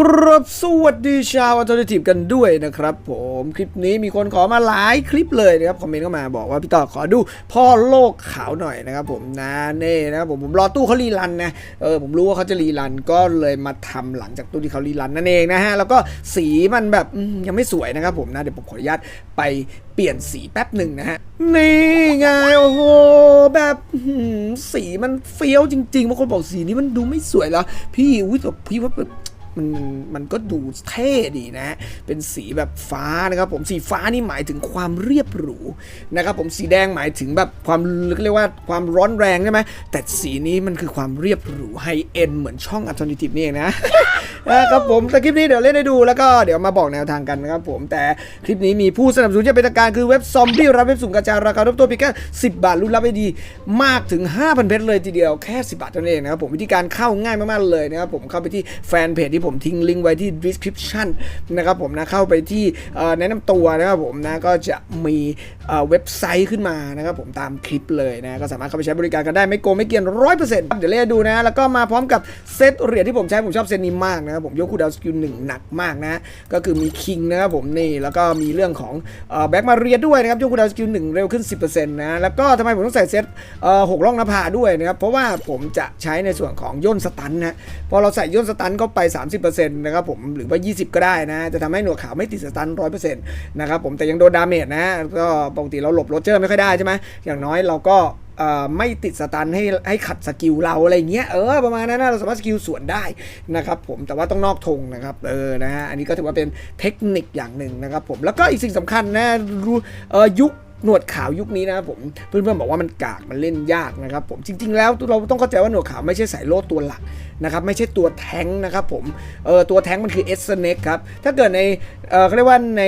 กรับสวัสดีชาวอัลเทอร์เนทีฟกันด้วยนะครับผมคลิปนี้มีคนขอมาหลายคลิปเลยนะครับคอมเมนต์เข้ามาบอกว่าพี่ต่อขอดูพ่อโลกขาวหน่อยนะครับผมนะเน่นะครับผมผมรอตู้เขารีรันนะเออผมรู้ว่าเขาจะรีรันก็เลยมาทำหลังจากตู้ที่เขารีรันนั่นเองนะฮะแล้วก็สีมันแบบยังไม่สวยนะครับผมนะเดี๋ยวผมขออนุญาตไปเปลี่ยนสีแป๊บหนึ่งนะฮะนี่ไงโอ้โหแบบสีมันเฟี้ยวจริงๆบางคนบอกสีนี้มันดูไม่สวยแล้วพี่อุ้ยแต่พี่ว่าแบบ มันมันก็ดูเท่ดีนะ เป็นสีแบบฟ้านะครับผมสีฟ้านี่หมายถึงความเรียบหรูนะครับผมสีแดงหมายถึงแบบความเรียกว่าความร้อนแรงใช่ไหมแต่สีนี้มันคือความเรียบหรูไฮเอ็นเหมือนช่องอัลเทอร์เนทีฟนี่เองนะนะครับผมแต่คลิปนี้เดี๋ยวเล่นให้ดูแล้วก็เดี๋ยวมาบอกแนวทางกันนะครับผมแต่คลิปนี้มีผู้สนับสนุนจะเป็นทางการคือเว็บซอมบี้รับเว็บสุ่มกระจายราคาริ่มต้นเพียงแค่10 บาทรุ่นรับได้ดีมากถึง 5,000เพชรเลยทีเดียวแค่ 10 บาทเท่านั้นเองนะครับผมวิธีการเข้าง่ายมากๆเลยนะครับผมเข้าไปที่แฟนเพจที่ผมทิ้งลิงก์ไว้ที่ description นะครับผมนะเข้าไปที่แนะนำตัวนะครับผมนะก็จะมีเว็บไซต์ขึ้นมานะครับผมตามคลิปเลยนะก็สามารถเข้าไปใช้บริการกันได้ไม่โกงไม่เกียนร้อยเปอร์เซ็นต์เดี๋ยวเล่ดูนะ แล้วก็มาพร้อมกับเซตเหรียญที่ผมใช้ผมชอบเซตนี้มากนะครับผมยกคูดาวสกิลหนึ่งหนักมากนะ ก็คือมีคิงนะครับผมนี่แล้วก็มีเรื่องของแบ็กมาเรียด้วยนะครับยกคูดาวสกิลหนึ่งเร็วขึ้น 10%นะแล้วก็ทำไมผมต้องใส่เซตหกล่องนภาด้วยนะครับเพราะว่าผมจะใช้ในส่วนของย่นสตันนะพอเราใส่ย่นสตันเข้าไป 30นะครับผมหรือว่า 20 ก็ได้นะ จะทำให้หนวดขาวไม่ติดสตัน100%นต์นะครับผมแต่ยังโดนดาเมจนะก็ปกติเราหลบโรเจอร์ไม่ค่อยได้ใช่ไหมอย่างน้อยเราก็ไม่ติดสตันให้ให้ขัดสกิลเราอะไรเงี้ยเออประมาณนั้นนะเราสามารถสกิลสวนได้นะครับผมแต่ว่าต้องนอกธงนะครับเออนะฮะอันนี้ก็ถือว่าเป็นเทคนิคอย่างหนึ่งนะครับผมแล้วก็อีกสิ่งสำคัญนะรู้ยุค หนวดขาวยุคนี้นะครับผมเพื่อนๆบอกว่ามันกากมันเล่นยากนะครับผมจริง ๆ แล้วเราต้องเข้าใจว่าหนวดขาวไม่ใช่สายโล่ตัวหลักนะครับไม่ใช่ตัวแท้งนะครับผมเออตัวแท้งมันคือเอสเน็กครับถ้าเกิดในเออเขาเรียกว่าใน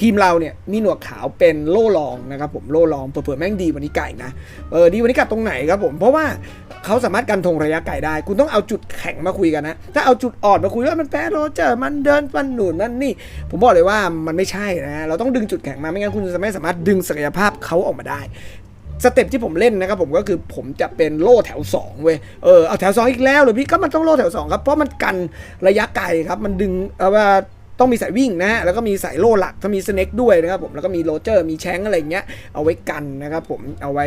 ทีมเราเนี่ยมีหนวดขาวเป็นโล่รองนะครับผมโล่รองเผื่อแม่งดีวันนี้ไก่นะเออดีวันนี้กัดตรงไหนครับผมเพราะว่าเขาสามารถกันธงระยะไกลได้ คุณต้องเอาจุดแข็งมาคุยกันนะ ถ้าเอาจุดอ่อนมาคุยว่ามันแพ้โรเจอร์มันเดินมันหนุนมันนี่ ผมบอกเลยว่ามันไม่ใช่นะ เราต้องดึงจุดแข็งมาไม่งั้นคุณจะไม่สามารถดึงศักยภาพเขาออกมาได้สเต็ปที่ผมเล่นนะครับผมก็คือผมจะเป็นโล่แถว2เว้ยเออเอาแถว 2 อีกแล้วเหรือพี่ก็มันต้องโล่แถว2ครับเพราะมันกันระยะไกลครับมันดึงเอาว่า ต้องมีสายวิ่งนะฮะแล้วก็มีสายโล่หลักถ้ามีสเน็กด้วยนะครับผมแล้วก็มีโรเจอร์มีแชงอะไรเงี้ยเอาไว้กันนะครับผมเอาไว้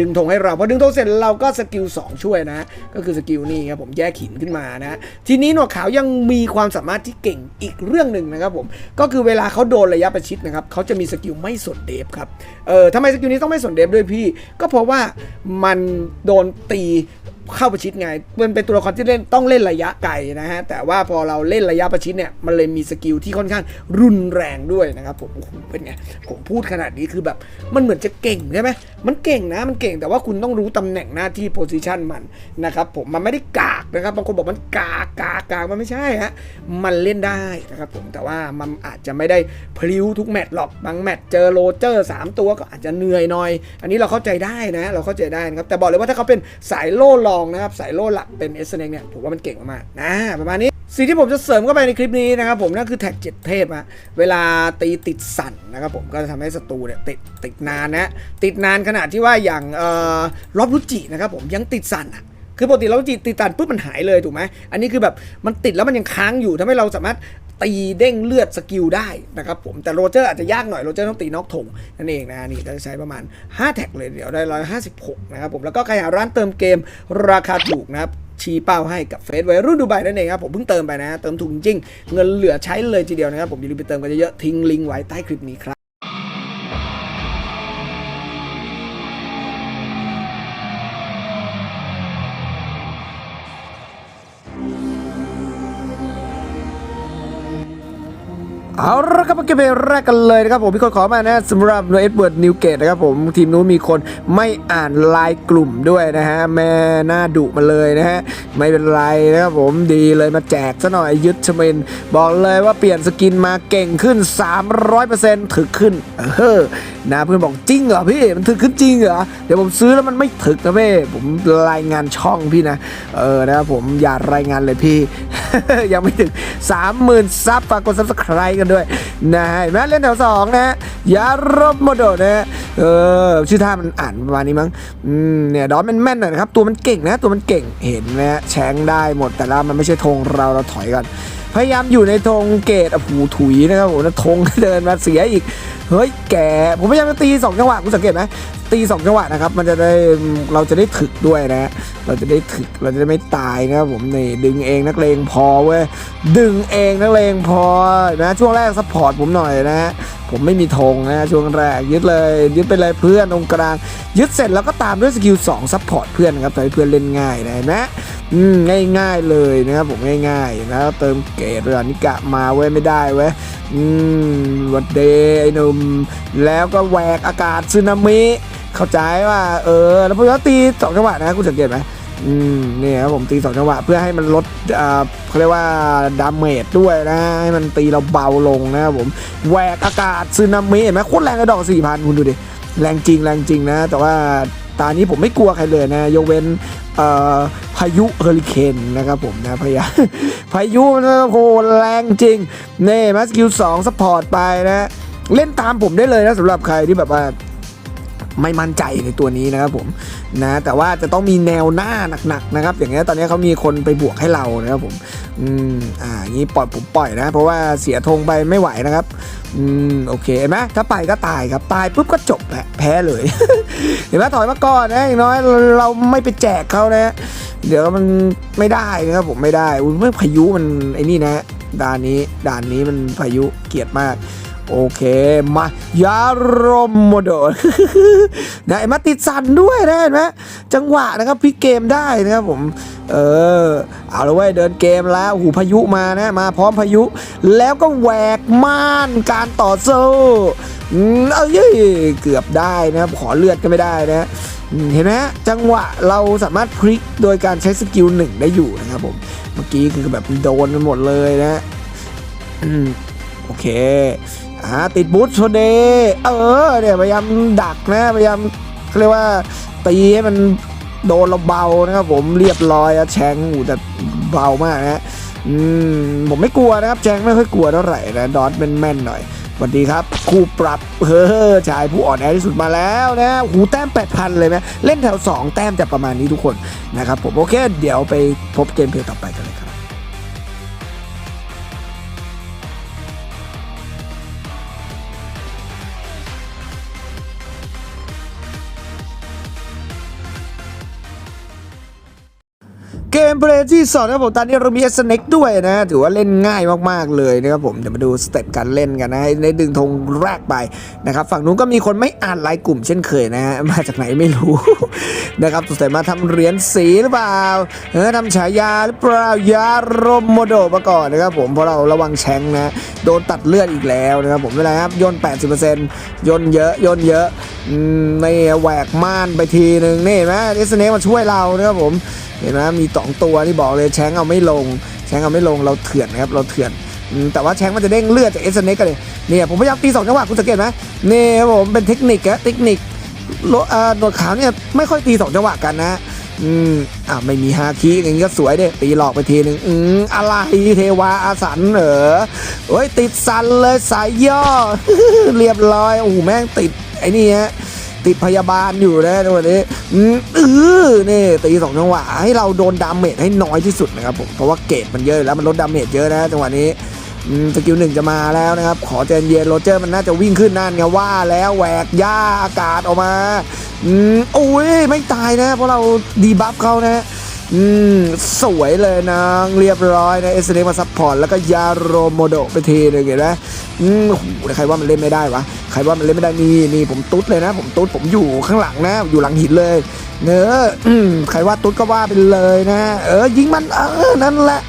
ดึงธงให้เราพอดึงธงเสร็จเราก็สกิล2ช่วยนะ ก็คือสกิลนี่ครับผมแยกหินขึ้นมานะทีนี้หนวดขาวยังมีความสามารถที่เก่งอีกเรื่องหนึ่งนะครับผมก็คือเวลาเขาโดนระยะประชิดนะครับเขาจะมีสกิลไม่สนเดฟครับเออทำไมสกิลนี้ต้องไม่สนเดฟด้วยพี่ ก็เพราะว่ามันโดนตี เข้าประชิดไง มันเป็นตัวละครที่เล่นต้องเล่นระยะไกลนะฮะ แต่ว่าพอเราเล่นระยะประชิดเนี่ย มันเลยมีสกิลที่ค่อนข้างรุนแรงด้วยนะครับผม โอ้โห เป็นไง ผมพูดขนาดนี้คือแบบ มันเหมือนจะเก่งใช่ไหม มันเก่งนะมันเก่งแต่ว่าคุณต้องรู้ตำแหน่งหน้าที่โพซิชันมันนะครับผมมันไม่ได้กากนะครับบางคนบอกมันกากกากกากมันไม่ใช่ฮะมันเล่นได้นะครับผมแต่ว่ามันอาจจะไม่ได้พลิ้วทุกแมตช์หรอกบางแมตช์เจอโรเจอร์สามตัวก็อาจจะเหนื่อยหน่อย อันนี้เราเข้าใจได้นะเราเข้าใจได้นะครับแต่บอกเลยว่าถ้าเขาเป็นสายโล่รองนะครับสายโล่หลักเป็นเอสเนเนี่ยผมว่ามันเก่งมากๆนะประมาณนี้ สิ่งที่ผมจะเสริมเข้าไปในคลิปนี้นะครับผมนั่นคือแท็กเจ็ดเทพอะเวลาตีติดสั่นนะครับผมก็จะทำให้ศัตรูเนี่ยติดติดนานนะติดนานขนาดที่ว่าอย่างเอ่อรอบรุจินะครับผมยังติดสั่นอะ คือปกติเราจิตติดตันปุ๊บมันหายเลยถูกไหมอันนี้คือแบบมันติดแล้วมันยังค้างอยู่ทำให้เราสามารถตีเด้งเลือดสกิลได้นะครับผมแต่โรเจอร์อาจจะยากหน่อยโรเจอร์ต้องตีนอกถงนั่นเองนะนี่จะใช้ประมาณ 5 แท็กเลยเดี๋ยวได้ 156 นะครับผมแล้วก็ใครหาร้านเติมเกมราคาถูกนะครับชี้เป้าให้กับเฟซไว้รุ่นดูไบนั่นเองครับผมเพิ่งเติมไปนะ เติมถูกจริง เงินเหลือใช้เลยทีเดียวนะครับผมอย่าลืมไปเติมกันเยอะๆทิ้งลิงก์ไว้ใต้คลิปนี้ครับ เอาละครับมาเก็บแรกกันเลยนะครับผมมีคนขอมานะสำหรับโนเอ็ดเวิร์ดนิวเกตนะครับผมทีมนู้นมีคนไม่อ่านไลน์กลุ่มด้วยนะฮะแม่หน้าดุมาเลยนะฮะไม่เป็นไรนะครับผมดีเลยมาแจกซะหน่อยยึดชมินบอกเลยว่าเปลี่ยนสกินมาเก่งขึ้น 300%ถึกขึ้นเออนะเพื่อนบอกจริงเหรอพี่มันถึกขึ้นจริงเหรอเดี๋ยวผมซื้อแล้วมันไม่ถึกนะพี่ผมรายงานช่องพี่นะเออนะครับผมอย่ารายงานเลยพี่ยังไม่ถึง 30,000ซับฝากกด subscribe กันกันด้วยนะฮะแม่เล่นแถวสองนะยารบโมโดนะเออชื่อท่ามันอ่านประมาณนี้มั้งอืมเนี่ยดอสมันแม่นหน่อยนะครับ ตัวมันเก่งนะตัวมันเก่งเห็นไหมฮะแชงได้หมดแต่ละมันไม่ใช่ธงเราเราถอยก่อนพยายามอยู่ในธงเกตโอ้โหถุยนะครับผมนะธงเดินมาเสียอีก เฮ้ยแกผมพยายามจะตีสองจังหวะคุณสังเกตไหม ตีสองจังหวะนะครับ มันจะได้เราจะได้ถึกด้วยนะ เราจะได้ถึกเราจะได้ไม่ตายนะครับผมนี่ดึงเองนักเลงพอเว้ยดึงเองนักเลงพอนะช่วงแรกซัพพอร์ตผมหน่อยนะผมไม่มีธงนะช่วงแรกยึดเลย ยึดไปเลยเพื่อนตรงกลางยึดเสร็จแล้วก็ตามด้วยสกิล2ซัพพอร์ตเพื่อนครับทำให้เพื่อนเล่นง่ายนะเห็นไหมอืมง่ายๆเลยนะครับผมง่ายๆนะเติมเกรดเวลานิกะมาไว้ยไม่ได้เว้ยอืมวันเดย์ไอ้หนุ่มแล้วก็แหวกอากาศสึนามิ เข้าใจว่าเออแล้วพอตีสองจังหวะนะคุณสังเกตไหมอืมนี่ครับผมตีสองจังหวะเพื่อให้มันลดอ่าเขาเรียกว่าดาเมจด้วยนะ ให้มันตีเราเบาลงนะครับผมแหวกอากาศสึนามิเห็นไหมโคตรแรงกระดอกสี่พันคุณดูดิแรงจริงแรงจริงนะ แต่ว่าตอนนี้ผมไม่กลัวใครเลยนะยกเว้นเอ่อพายุเฮอริเคนนะครับผมนะพยาพายุมันโอ้โหแรงจริงเน่มาสกิลสองสปอร์ตไปนะ เล่นตามผมได้เลยนะสำหรับใครที่แบบว่า ไม่มั่นใจในตัวนี้นะครับผมนะแต่ว่าจะต้องมีแนวหน้าหนักๆนะครับ อย่างเงี้ยตอนนี้เขามีคนไปบวกให้เรานะครับผมอืมอ่าอย่างงี้ปล่อยผมปล่อยนะ เพราะว่าเสียธงไปไม่ไหวนะครับอืมโอเคเห็นไหมถ้าไปก็ตายครับตายปุ๊บก็จบแหละแพ้เลย เห็นไหมถอยมาก่อนนะอย่างน้อยเราไม่ไปแจกเขานะเดี๋ยวมันไม่ได้นะครับผมไม่ได้อุ้ยพายุมันไอ้นี่นะด่านนี้ด่านนี้มันพายุเกียดมาก โอเคมายารมโมโดนะไอ้มาติดสันด้วยนะเห็นไหมจังหวะนะครับพลิกเกมได้นะครับผมเออเอาละเว้ยเดินเกมแล้วหูพายุมานะมาพร้อมพายุ แล้วก็แหวกม่านการต่อสู้อืมเอ้ยเกือบได้นะครับขอเลือดก็ไม่ได้นะเห็นไหมจังหวะเราสามารถพลิกโดยการใช้สกิลหนึ่งได้อยู่นะครับผมเมื่อกี้คือแบบโดนไปหมดเลยนะอืมโอเค อ่าติดบูทโชเดเออเนี่ยพยายามดักนะพยายามเขาเรียกว่าตีให้มันโดนเราเบานะครับผมเรียบร้อยอะแชงอูแต่เบามากนะอืมผมไม่กลัวนะครับแชงไม่ค่อยกลัวเท่าไหร่นะดอทแม่นๆหน่อยสวัสดีครับครูปรับเฮ้อชายผู้อ่อนแอที่สุดมาแล้วนะหูแต้ม 8,000 เลยไหมเล่นแถว 2 แต้มจะประมาณนี้ทุกคนนะครับผมโอเค เดี๋ยวไปพบเกมเพลย์ต่อไปกัน เกมเพลย์ที่สองนะครับผมตอนนี้เรามีเอสเน็กด้วยนะ ถือว่าเล่นง่ายมากๆเลยนะครับผมเดี๋ยวมาดูสเต็ปการเล่นกันนะให้ดึงธงแรกไปนะครับฝั่งนู้นก็มีคนไม่อ่านลน์กลุ่มเช่นเคยนะฮะมาจากไหนไม่รู้ นะครับสงสัยมาทำเหรียญสีหรือเปล่าเออทำฉายาหรือเปล่ายารมโมโดมาก่อนนะครับผมเพราะเราระวังแชงนะโดนตัดเลือดอีกแล้วนะครับผมเวลาครับย่น80%ย่นเยอะย่นเยอะ นี่แหวกม่านไปทีหนึ่งนี่เห็นไหมเอสเน็กมาช่วยเรานะครับผมเห็นไหมมีสองตัวที่บอกเลยแชงเอาไม่ลง แชงเอาไม่ลงเราเถื่อนนะครับเราเถื่อนแต่ว่าแชงมันจะเด้งเลือดจากเอสเน็กกันเลยเนี่ยผมพยายามตีสองจังหวะคุณสังเกตไหมนี่ครับผมเป็นเทคนิคอะเทคนิคโลอ่าหนวดขาวเนี่ยไม่ค่อยตีสองจังหวะกันนะอืมอ่าไม่มีฮาคิอย่างนี้ก็สวยเด้ตีหลอกไปทีหนึ่งอืมอะไรเทวาอาสันเหรอโอ้ยติดสันเลยสายย่อ เรียบร้อยโอ้โหแม่งติด ไอ้นี่ฮะติดพยาบาลอยู่นะในวันนี้อืมเอนี่ตีสองจังหวะให้เราโดนดาเมจให้น้อยที่สุดนะครับผมเพราะว่าเกรดมันเยอะแล้วมันลดดาเมจเยอะนะจังหวะนี้สกิลหนึ่งจะมาแล้วนะครับ ขอใจนเย็นโรเจอร์มันน่าจะวิ่งขึ้นนั่นไงว่าแล้วแหวกหญ้าอากาศออกมาอืมโอ้ยไม่ตายนะ เพราะเราดีบัฟเขานะอืมสวยเลยนางเรียบร้อยนะเอสเนมาซัพพอร์ตแล้วก็ยาโรโมโดไปทีหนึงเห็นไหมอืมโอ้โหใครว่ามันเล่นไม่ได้วะ ใครว่ามันเล่นไม่ได้นี่นี่ผมตุ๊ดเลยนะ ผมตุ๊ดผมอยู่ข้างหลังนะ อยู่หลังหินเลย เนอะอืมใครว่าตุ๊ดก็ว่าไปเลยนะ เออยิงมันเออนั่นแหละ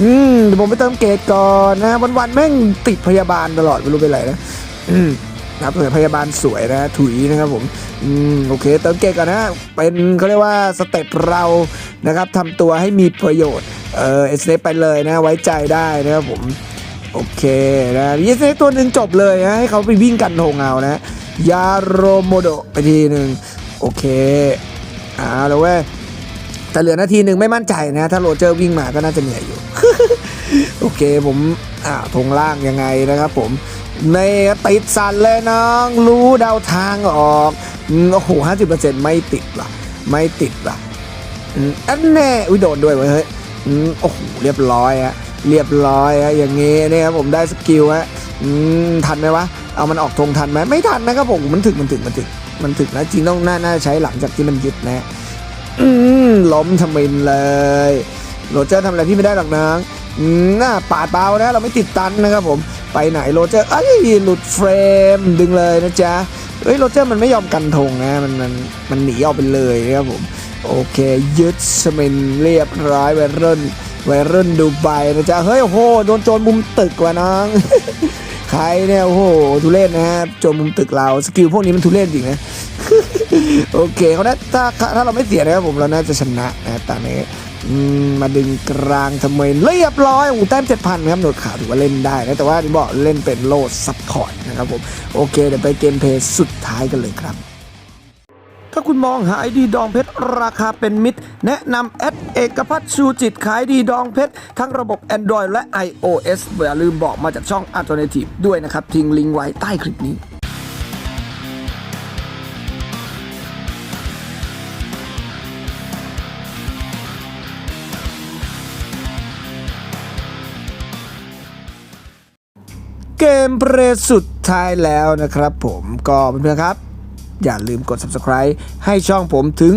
อืมเดี๋ยวผมไปเติมเกตก่อนนะ วันๆแม่งติดพยาบาลตลอดไม่รู้เป็นไรนะอืมนะครับเผื่อพยาบาลสวยนะถุยนะครับผมอืมโอเคเติมเกมก่อนนะเป็นเขาเรียกว่าสเต็ปเรานะครับทำตัวให้มีประโยชน์เออเอสเไปเลยนะไว้ใจได้นะครับผม โอเคนะมีเอสตัวหนึ่งจบเลยนะให้เขาไปวิ่งกันโงเอานะ ยาโรโมโดไปทีหนึ่งโอเคอ่าแล้วเว้ยแต่เหลือนาทีหนึ่งไม่มั่นใจนะ ถ้าโรเจอร์วิ่งมาก็น่าจะเหนื่อยอยู่ โอเคผมอ่าทงล่างยังไงนะครับผมในติดสันเลยน้อง รู้เดาทางออกโอ้โหห้าสิบเปอร์เซ็นต์ไม่ติดว่ะไม่ติดว่ะอืมอันแน่อุ้ยโดนด้วยเว้ยเฮ้ยโอ้โหเรียบร้อยฮะ เรียบร้อยฮะอย่างงี้เนี่ยครับผมได้สกิลฮะอืมทันไหมวะเอามันออกธงทันไหมไม่ทันนะครับผมมันถึกมันถึกมันถึกมันถึกนะจริงต้องน่าน่ใช้หลังจากที่มันยึดนะอืมล้มทำมินเลยโรเจอร์ทำอะไรพี่ไม่ได้หรอกนางน่าปาดเปล่านะเราไม่ติดตันนะครับผมไปไหนโรเจอร์เอ้ยหลุดเฟรมดึงเลยนะจ๊ะเฮ้ยโรเจอร์มันไม่ยอมกันธงนะมันมันมันหนีออกไปเลยนะครับผมโอเคยึดสมินเรียบร้อยไวรุ่น ไวรุ่นดูไบนะจ๊ะเฮ้ยโอ้โหโดนโจรมุมตึกว่ะน้องใครเนี่ยโอ้โหทุเรศนะฮะโจรมุมตึกเราสกิลพวกนี้มันทุเรศจริงนะโอเคเขาได้ถ้าถ้าเราไม่เสียนะครับผมเราน่าจะชนะนะตอนนี้มาดึงกลางทำไมเรียบร้อยโอ้แต้มเจ็ดพันครับหนวดขาวถือว่าเล่นได้นะแต่ว่าที่บอกเล่นเป็นโลดซับพอร์ตนะครับผมโอเคเดี๋ยวไปเกมเพลย์สุดท้ายกันเลยครับ ถ้าคุณมองหาไอดีดองเพชรราคาเป็นมิตร แนะนำแอดเอกพัฒน์ชูจิตขายดีดองเพชร ทั้งระบบ Android และ iOS อย่าลืมบอกมาจากช่อง Alternative ด้วยนะครับ ทิ้งลิงก์ไว้ใต้คลิปนี้เกมเพลย์สุดท้ายแล้วนะครับผมก็เพื่อนๆครับ อย่าลืมกด subscribe ให้ช่องผมถึง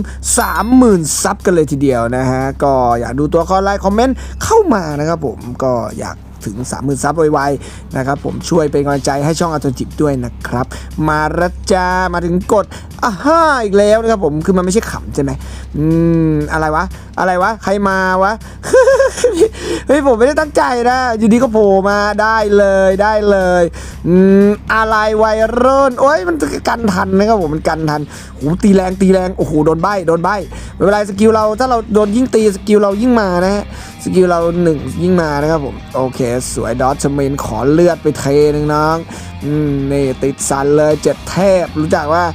30,000 ซับกันเลยทีเดียวนะฮะ ก็อยากดูตัวคอไลน์คอมเมนต์เข้ามานะครับผมก็อยากถึง 30,000 ซับไวๆนะครับผมช่วยเป็นกำลังใจให้ช่องอัตจิบด้วยนะครับ มาระจามาถึงกด อ่าฮ่าอีกแล้วนะครับผมคือมันไม่ใช่ขำใช่ไหมอืมอะไรวะ อะไรวะ ใครมาวะเฮ้ยผมไม่ได้ตั้งใจนะ อยู่ดีก็โผล่มาได้เลยได้เลยอืมอะไรวัยรุ่นโอ้ยมันกันทันนะครับผมมันกันทันโหตีแรงตีแรงโอ้โหโดนใบโดนใบไม่เป็นไรสกิลเราถ้าเราโดนยิ่งตีสกิลเรายิ่งมานะฮะสกิลเราหนึ่งยิ่งมานะครับผมโอเค สวยดอทชเมนขอเลือดไปเทนึงน้องอืมนี่ติดสันเลยเจ็ดเทพรู้จักว่า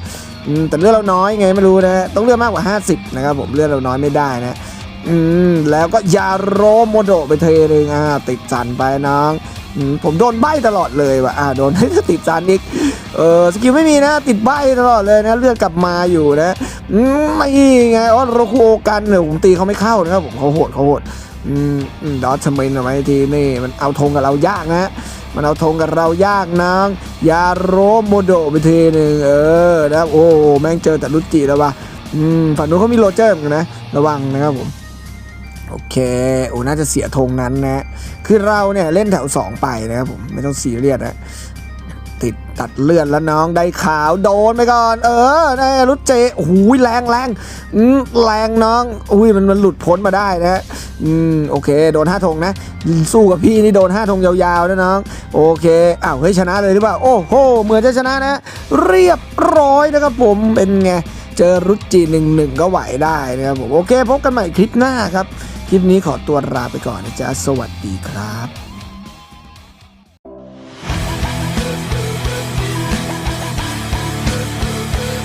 แต่เลือดเราน้อยไงไม่รู้นะฮะต้องเลือดมากกว่า 50 นะครับผมเลือดเราน้อยไม่ได้นะอืมแล้วก็ยาโรโมโดไปเทหนึงอ่าติดสันไปน้องอืมผมโดนใบตลอดเลยว่ะอ่าโดน ติดสันอีกเออสกิลไม่มีนะ ติดใบตลอดเลยนะเลือดกลับมาอยู่นะอืมไม่ไงอ๋อโรโคกันเนี่ยผมตีเขาไม่เข้านะครับผมเขาโหดเขาโหดอืมดอทชเมนเอาไว้ทีนี่มันเอาธงกับเรายากนะ มันเอาธงกับเรายากนางยาโรโมโดไปทีหนึ่งเออนะครับโอ้แม่งเจอแต่รุจิแล้วว่ะอืมฝั่งนู้นเขามีโรเจอร์เหมือนกันนะ ระวังนะครับผม โอเคโอ้น่าจะเสียธงนั้นนะ คือเราเนี่ยเล่นแถว 2 ไปนะครับผม ไม่ต้องซีเรียสนะติดตัดเลือดแล้วน้องได้ขาวโดนไปก่อน เออได้รุดเจโอ้โหแรงแรงอืมแรงน้อง อุ้ยมันมันหลุดพ้นมาได้นะฮะ อืมโอเค โดนห้าธงนะ สู้กับพี่นี่โดนห้าธงยาวๆนะน้อง โอเคอ้าวเฮ้ยชนะเลยหรือเปล่า โอ้โหเหมือนจะชนะนะ เรียบร้อยนะครับผมเป็นไงเจอรุจิหนึ่งหนึ่งก็ไหวได้นะครับผมโอเค พบกันใหม่คลิปหน้าครับ คลิปนี้ขอตัวลาไปก่อนนะจ๊ะ สวัสดีครับ